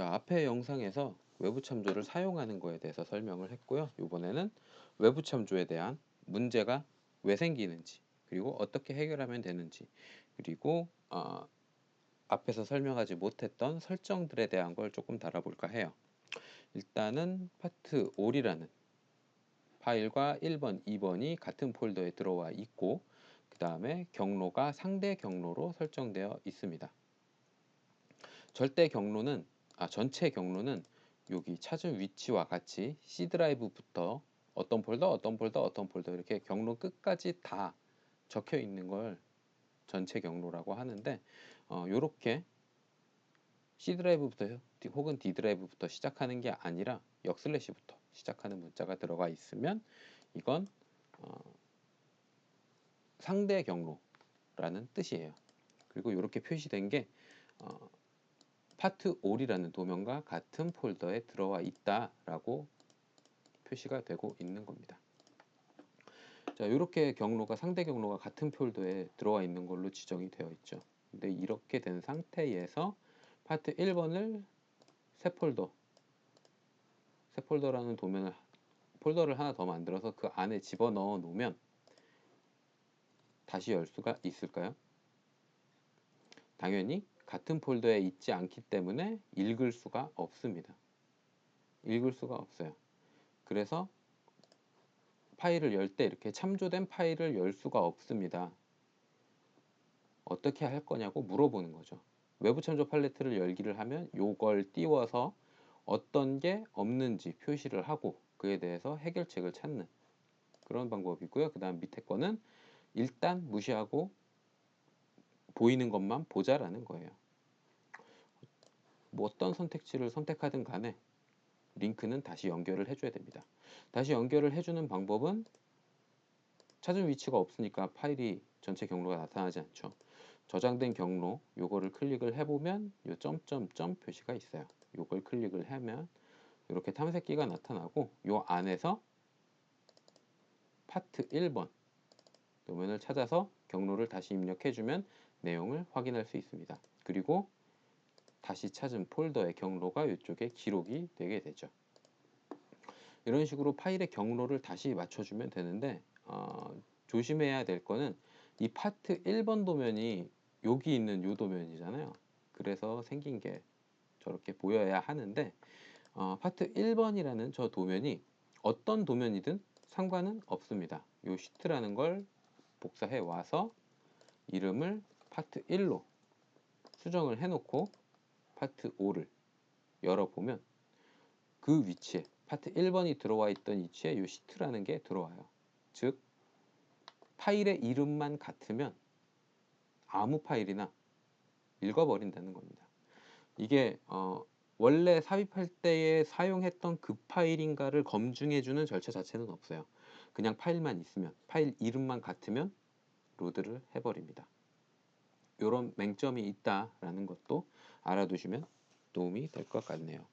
자, 앞에 영상에서 외부 참조를 사용하는 거에 대해서 설명을 했고요. 이번에는 외부 참조에 대한 문제가 왜 생기는지, 그리고 어떻게 해결하면 되는지, 그리고 어, 앞에서 설명하지 못했던 설정들에 대한 걸 조금 다뤄볼까 해요. 일단은 파트 5이라는 파일과 1번, 2번이 같은 폴더에 들어와 있고 그 다음에 경로가 상대 경로로 설정되어 있습니다. 절대 경로는 아 전체 경로는 여기 찾은 위치와 같이 C 드라이브부터 어떤 폴더, 어떤 폴더, 어떤 폴더 이렇게 경로 끝까지 다 적혀 있는 걸 전체 경로라고 하는데 어, 요렇게 C 드라이브부터 혹은 D 드라이브부터 시작하는 게 아니라 역슬래시부터 시작하는 문자가 들어가 있으면 이건 어, 상대 경로라는 뜻이에요. 그리고 이렇게 표시된 게 어, 파트 올이라는 도면과 같은 폴더에 들어와 있다라고 표시가 되고 있는 겁니다. 자, 이렇게 경로가 상대 경로가 같은 폴더에 들어와 있는 걸로 지정이 되어 있죠. 근데 이렇게 된 상태에서 파트 1번을 새 폴더 새 폴더라는 도면을 폴더를 하나 더 만들어서 그 안에 집어넣어 놓으면 다시 열 수가 있을까요? 당연히 같은 폴더에 있지 않기 때문에 읽을 수가 없습니다. 읽을 수가 없어요. 그래서 파일을 열 때 이렇게 참조된 파일을 열 수가 없습니다. 어떻게 할 거냐고 물어보는 거죠. 외부 참조 팔레트를 열기를 하면 요걸 띄워서 어떤 게 없는지 표시를 하고 그에 대해서 해결책을 찾는 그런 방법이고요. 그 다음 밑에 거는 일단 무시하고 보이는 것만 보자라는 거예요. 뭐 어떤 선택지를 선택하든 간에 링크는 다시 연결을 해줘야 됩니다. 다시 연결을 해주는 방법은 찾은 위치가 없으니까 파일이 전체 경로가 나타나지 않죠. 저장된 경로 요거를 클릭을 해보면 요 점점점 표시가 있어요. 요걸 클릭을 하면 이렇게 탐색기가 나타나고 요 안에서 파트 1번 도면을 찾아서 경로를 다시 입력해주면 내용을 확인할 수 있습니다. 그리고 다시 찾은 폴더의 경로가 이쪽에 기록이 되게 되죠. 이런 식으로 파일의 경로를 다시 맞춰주면 되는데 어, 조심해야 될 거는 이 파트 1번 도면이 여기 있는 요 도면이잖아요. 그래서 생긴 게 저렇게 보여야 하는데 어, 파트 1번이라는 저 도면이 어떤 도면이든 상관은 없습니다. 요 시트라는 걸 복사해 와서 이름을 파트 1로 수정을 해놓고 파트 5를 열어보면 그 위치에 파트 1번이 들어와 있던 위치에 이 시트라는 게 들어와요. 즉 파일의 이름만 같으면 아무 파일이나 읽어버린다는 겁니다. 이게 어, 원래 삽입할 때에 사용했던 그 파일인가를 검증해주는 절차 자체는 없어요. 그냥 파일만 있으면 파일 이름만 같으면 로드를 해버립니다. 이런 맹점이 있다라는 것도 알아두시면 도움이 될 것 같네요.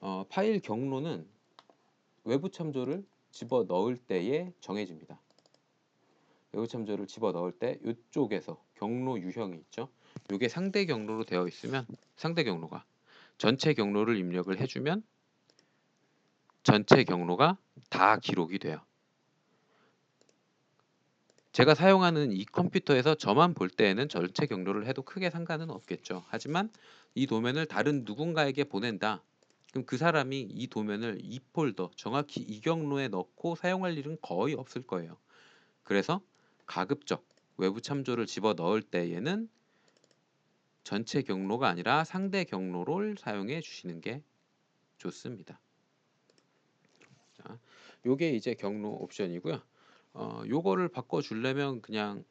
어, 파일 경로는 외부 참조를 집어 넣을 때에 정해집니다. 외부 참조를 집어 넣을 때 이쪽에서 경로 유형이 있죠. 이게 상대 경로로 되어 있으면 상대 경로가 전체 경로를 입력을 해주면 전체 경로가 다 기록이 돼요. 제가 사용하는 이 컴퓨터에서 저만 볼 때에는 전체 경로를 해도 크게 상관은 없겠죠. 하지만 이 도면을 다른 누군가에게 보낸다. 그럼 그 사람이 이 도면을 이 폴더, 정확히 이 경로에 넣고 사용할 일은 거의 없을 거예요. 그래서 가급적 외부 참조를 집어 넣을 때에는 전체 경로가 아니라 상대 경로를 사용해 주시는 게 좋습니다. 자, 요게 이제 경로 옵션이고요. 어, 요거를 바꿔주려면 그냥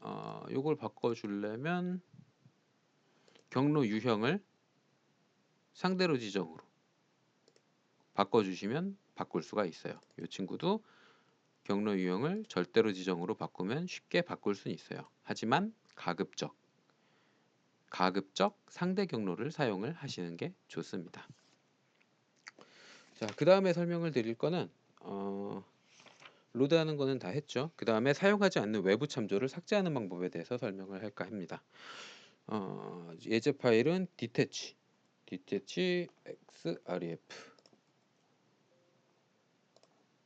어, 요걸 바꿔주려면 경로 유형을 상대로 지정으로 바꿔주시면 바꿀 수가 있어요. 이 친구도 경로 유형을 절대로 지정으로 바꾸면 쉽게 바꿀 수는 있어요. 하지만 가급적 가급적 상대 경로를 사용을 하시는 게 좋습니다. 자, 그 다음에 설명을 드릴 거는 어, 로드하는 거는 다 했죠. 그 다음에 사용하지 않는 외부 참조를 삭제하는 방법에 대해서 설명을 할까 합니다. 어, 예제 파일은 detach, detach xref.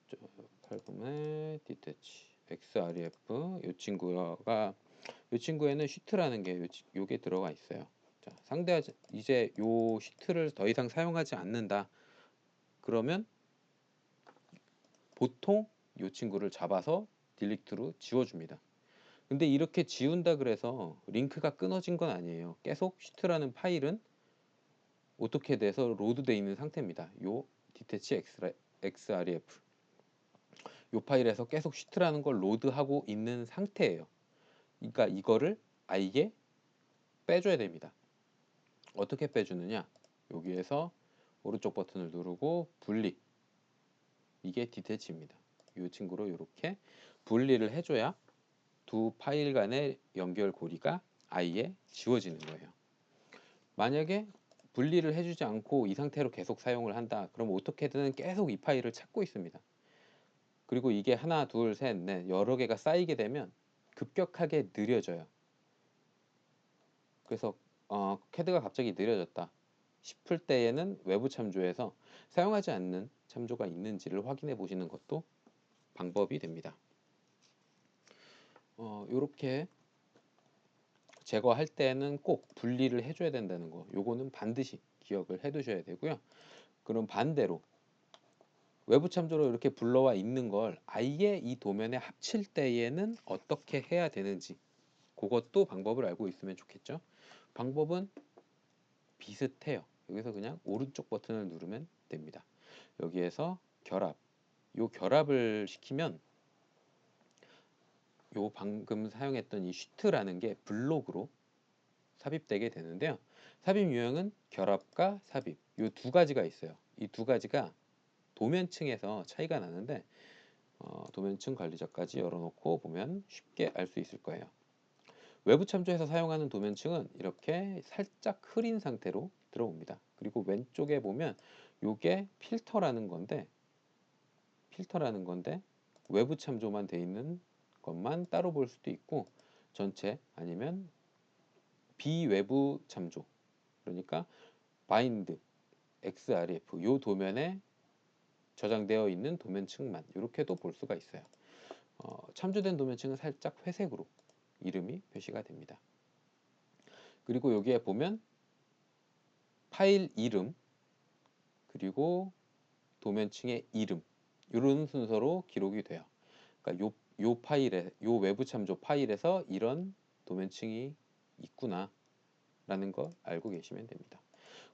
저 8번에 detach xref 이 친구가 이 친구에는 시트라는 게 요, 요게 들어가 있어요. 자, 상대하지 이제 요 시트를 더 이상 사용하지 않는다. 그러면 보통 이 친구를 잡아서 딜리트로 지워줍니다. 근데 이렇게 지운다 그래서 링크가 끊어진 건 아니에요. 계속 시트라는 파일은 어떻게 돼서 로드되어 있는 상태입니다. 요 detach xref 요 파일에서 계속 시트라는 걸 로드하고 있는 상태예요. 그러니까 이거를 아예 빼줘야 됩니다. 어떻게 빼주느냐? 여기에서 오른쪽 버튼을 누르고 분리 이게 디테치입니다. 이 친구로 이렇게 분리를 해줘야 두 파일 간의 연결고리가 아예 지워지는 거예요. 만약에 분리를 해주지 않고 이 상태로 계속 사용을 한다. 그럼 어떻게든 계속 이 파일을 찾고 있습니다. 그리고 이게 하나, 둘, 셋, 넷 여러 개가 쌓이게 되면 급격하게 느려져요. 그래서 어, 캐드가 갑자기 느려졌다 싶을 때에는 외부 참조에서 사용하지 않는 참조가 있는지를 확인해 보시는 것도 방법이 됩니다. 어, 이렇게 제거할 때는 꼭 분리를 해줘야 된다는 거 요거는 반드시 기억을 해 두셔야 되고요. 그럼 반대로 외부 참조로 이렇게 불러와 있는 걸 아예 이 도면에 합칠 때에는 어떻게 해야 되는지 그것도 방법을 알고 있으면 좋겠죠. 방법은 비슷해요. 여기서 그냥 오른쪽 버튼을 누르면 됩니다. 여기에서 결합. 요 결합을 시키면 요 방금 사용했던 이 쉬트라는 게 블록으로 삽입되게 되는데요. 삽입 유형은 결합과 삽입. 요 두 가지가 있어요. 이 두 가지가 도면층에서 차이가 나는데 어, 도면층 관리자까지 열어놓고 보면 쉽게 알 수 있을 거예요. 외부 참조해서 사용하는 도면층은 이렇게 살짝 흐린 상태로 들어옵니다. 그리고 왼쪽에 보면 이게 필터라는 건데 필터라는 건데 외부 참조만 돼 있는 것만 따로 볼 수도 있고 전체 아니면 비외부 참조 그러니까 바인드 xrf 요 도면에 저장되어 있는 도면층만 이렇게도 볼 수가 있어요. 어, 참조된 도면층은 살짝 회색으로 이름이 표시가 됩니다. 그리고 여기에 보면 파일 이름 그리고 도면층의 이름 이런 순서로 기록이 돼요. 그러니까 요, 요 파일에 요 외부 참조 파일에서 이런 도면층이 있구나 라는 거 알고 계시면 됩니다.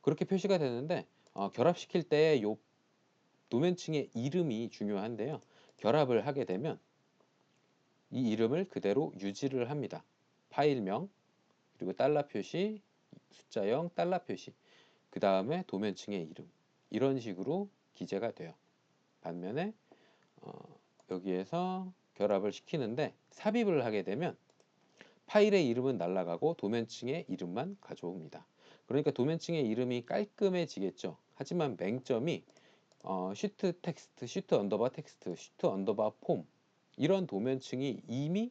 그렇게 표시가 되는데 어, 결합시킬 때 요 도면층의 이름이 중요한데요. 결합을 하게 되면 이 이름을 그대로 유지를 합니다. 파일명 그리고 달러 표시 숫자 0 달러 표시 그 다음에 도면층의 이름 이런 식으로 기재가 돼요. 반면에 어, 여기에서 결합을 시키는데 삽입을 하게 되면 파일의 이름은 날아가고 도면층의 이름만 가져옵니다. 그러니까 도면층의 이름이 깔끔해지겠죠. 하지만 맹점이 어, 시트 텍스트, 시트 언더바 텍스트, 시트 언더바 폼 이런 도면층이 이미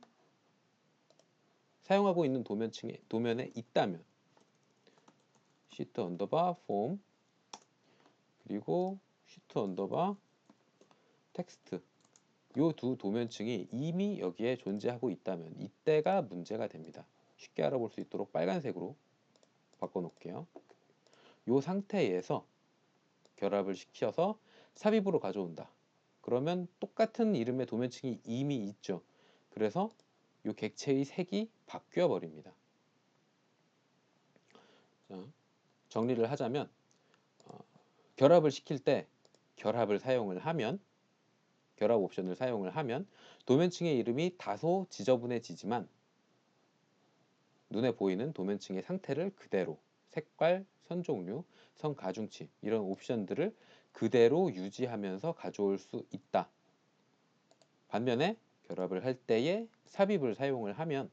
사용하고 있는 도면층에 도면에 있다면 시트 언더바 폼 그리고 시트 언더바 텍스트 요 두 도면층이 이미 여기에 존재하고 있다면 이때가 문제가 됩니다. 쉽게 알아볼 수 있도록 빨간색으로 바꿔 놓을게요. 요 상태에서 결합을 시켜서 삽입으로 가져온다. 그러면 똑같은 이름의 도면층이 이미 있죠. 그래서 이 객체의 색이 바뀌어 버립니다. 정리를 하자면 어, 결합을 시킬 때 결합을 사용을 하면 결합 옵션을 사용을 하면 도면층의 이름이 다소 지저분해지지만 눈에 보이는 도면층의 상태를 그대로 색깔, 선 종류, 선 가중치 이런 옵션들을 그대로 유지하면서 가져올 수 있다. 반면에 결합을 할 때에 삽입을 사용을 하면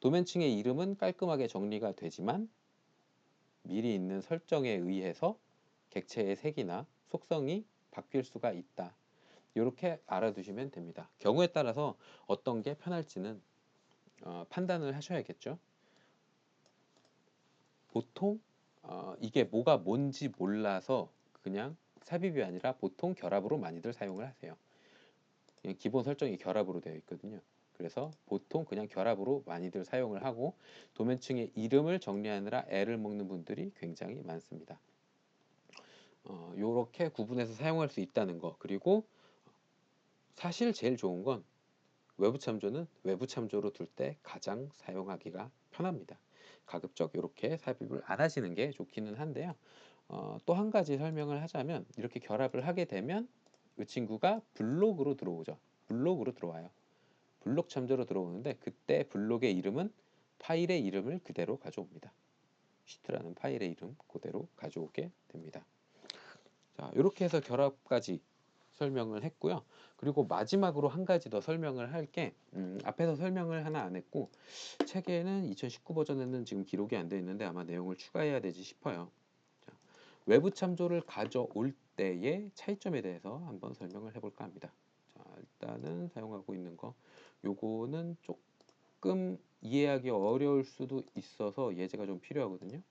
도면층의 이름은 깔끔하게 정리가 되지만 미리 있는 설정에 의해서 객체의 색이나 속성이 바뀔 수가 있다. 이렇게 알아두시면 됩니다. 경우에 따라서 어떤 게 편할지는 어, 판단을 하셔야겠죠. 보통 어, 이게 뭐가 뭔지 몰라서 그냥 삽입이 아니라 보통 결합으로 많이들 사용을 하세요. 기본 설정이 결합으로 되어 있거든요. 그래서 보통 그냥 결합으로 많이들 사용을 하고 도면층의 이름을 정리하느라 애를 먹는 분들이 굉장히 많습니다. 어, 이렇게 구분해서 사용할 수 있다는 거 그리고 사실 제일 좋은 건 외부 참조는 외부 참조로 둘 때 가장 사용하기가 편합니다. 가급적 이렇게 삽입을 안 하시는 게 좋기는 한데요. 어, 또 한 가지 설명을 하자면 이렇게 결합을 하게 되면 이 친구가 블록으로 들어오죠. 블록으로 들어와요. 블록 참조로 들어오는데 그때 블록의 이름은 파일의 이름을 그대로 가져옵니다. 시트라는 파일의 이름 그대로 가져오게 됩니다. 자, 이렇게 해서 결합까지 설명을 했고요. 그리고 마지막으로 한 가지 더 설명을 할게 음, 앞에서 설명을 하나 안 했고 책에는 2019 버전에는 지금 기록이 안 돼 있는데 아마 내용을 추가해야 되지 싶어요. 자, 외부 참조를 가져올 때의 차이점에 대해서 한번 설명을 해볼까 합니다. 자, 일단은 사용하고 있는 거 요거는 조금 이해하기 어려울 수도 있어서 예제가 좀 필요하거든요.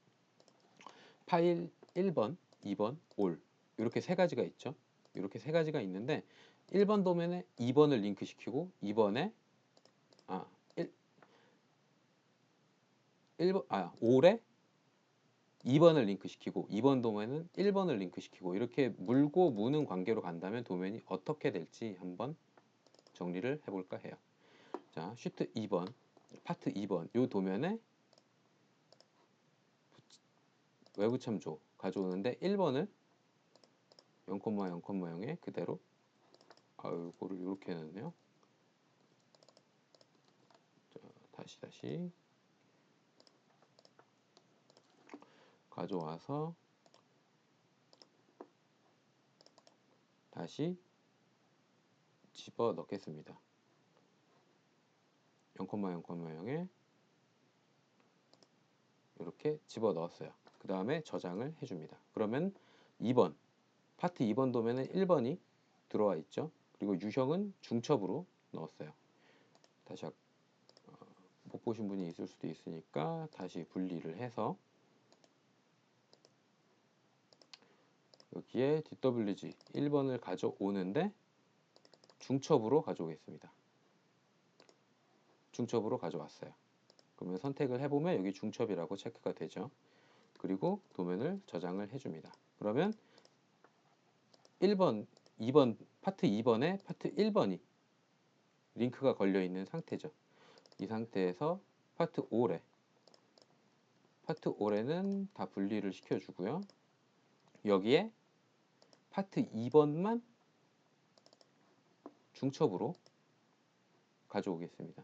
파일 1번, 2번, 올 이렇게 세 가지가 있죠. 이렇게 세 가지가 있는데 1번 도면에 2번을 링크시키고 2번에 아 1, 1번 아 5에 2번을 링크시키고 2번 도면은 1번을 링크시키고 이렇게 물고 무는 관계로 간다면 도면이 어떻게 될지 한번 정리를 해볼까 해요. 자, 슈트 2번, 파트 2번 이 도면에 외부 참조 가져오는데 1번을 0,0,0에 그대로? 아유 이거를 이렇게 해놨네요. 자, 다시 다시. 가져와서 다시 집어 넣겠습니다. 0,0,0에 이렇게 집어 넣었어요. 그 다음에 저장을 해줍니다. 그러면 2번 파트 2번 도면에 1번이 들어와 있죠. 그리고 유형은 중첩으로 넣었어요. 다시 어, 못 보신 분이 있을 수도 있으니까 다시 분리를 해서 여기에 DWG 1번을 가져오는데 중첩으로 가져오겠습니다. 중첩으로 가져왔어요. 그러면 선택을 해보면 여기 중첩이라고 체크가 되죠. 그리고 도면을 저장을 해줍니다. 그러면 1번, 2번, 파트 2번에 파트 1번이 링크가 걸려 있는 상태죠. 이 상태에서 파트 5래 파트 5래는 다 분리를 시켜주고요. 여기에 파트 2번만 중첩으로 가져오겠습니다.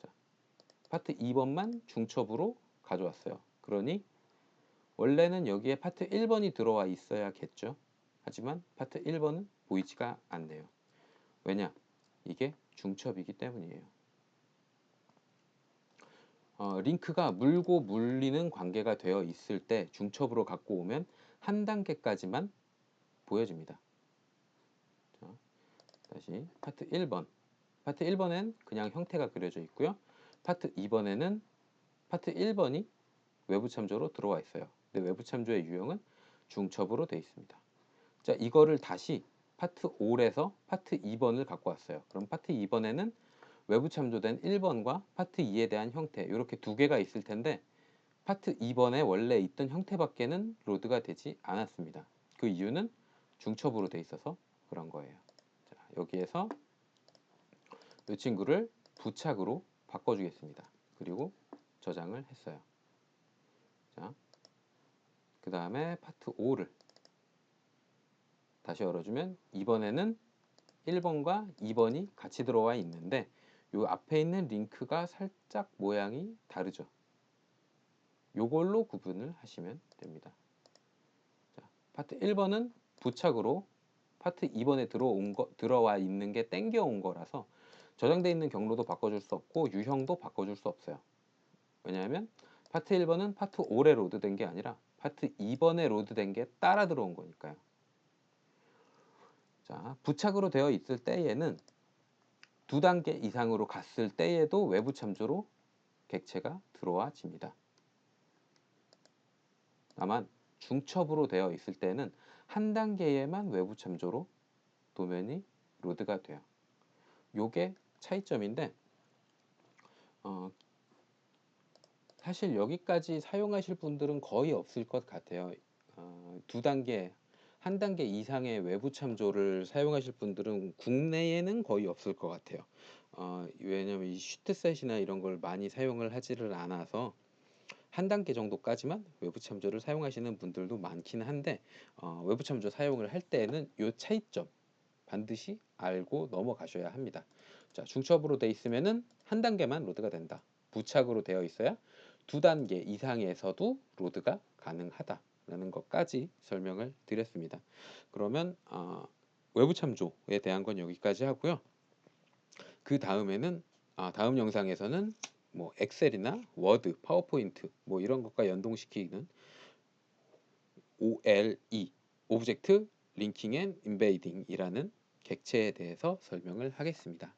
자, 파트 2번만 중첩으로 가져왔어요. 그러니 원래는 여기에 파트 1번이 들어와 있어야겠죠. 하지만 파트 1번은 보이지가 않네요. 왜냐? 이게 중첩이기 때문이에요. 어, 링크가 물고 물리는 관계가 되어 있을 때 중첩으로 갖고 오면 한 단계까지만 보여집니다. 자, 다시 파트 1번. 파트 1번엔 그냥 형태가 그려져 있고요. 파트 2번에는 파트 1번이 외부 참조로 들어와 있어요. 근데 외부 참조의 유형은 중첩으로 되어 있습니다. 자, 이거를 다시 파트 5에서 파트 2번을 갖고 왔어요. 그럼 파트 2번에는 외부 참조된 1번과 파트 2에 대한 형태 이렇게 두 개가 있을 텐데 파트 2번에 원래 있던 형태밖에는 로드가 되지 않았습니다. 그 이유는 중첩으로 돼 있어서 그런 거예요. 자, 여기에서 이 친구를 부착으로 바꿔주겠습니다. 그리고 저장을 했어요. 자, 그 다음에 파트 5를 다시 열어주면 이번에는 1번과 2번이 같이 들어와 있는데 이 앞에 있는 링크가 살짝 모양이 다르죠. 요걸로 구분을 하시면 됩니다. 자, 파트 1번은 부착으로 파트 2번에 들어온 거, 들어와 있는 게 땡겨온 거라서 저장되어 있는 경로도 바꿔줄 수 없고 유형도 바꿔줄 수 없어요. 왜냐하면 파트 1번은 파트 5에 로드된 게 아니라 파트 2번에 로드된 게 따라 들어온 거니까요. 자, 부착으로 되어 있을 때에는 두 단계 이상으로 갔을 때에도 외부 참조로 객체가 들어와집니다. 다만 중첩으로 되어 있을 때는 한 단계에만 외부 참조로 도면이 로드가 돼요. 요게 차이점인데 어, 사실 여기까지 사용하실 분들은 거의 없을 것 같아요. 어, 두 단계, 한 단계 이상의 외부 참조를 사용하실 분들은 국내에는 거의 없을 것 같아요. 어, 왜냐면 이 슈트셋이나 이런 걸 많이 사용을 하지를 않아서 한 단계 정도까지만 외부 참조를 사용하시는 분들도 많긴 한데 어, 외부 참조 사용을 할 때는 요 차이점 반드시 알고 넘어가셔야 합니다. 자, 중첩으로 돼 있으면은 한 단계만 로드가 된다. 부착으로 되어 있어야 두 단계 이상에서도 로드가 가능하다라는 것까지 설명을 드렸습니다. 그러면 어, 외부 참조에 대한 건 여기까지 하고요. 그 다음에는 아, 다음 영상에서는 뭐 엑셀이나 워드, 파워포인트 뭐 이런 것과 연동시키는 OLE 오브젝트 링킹 앤 인베이딩이라는 객체에 대해서 설명을 하겠습니다.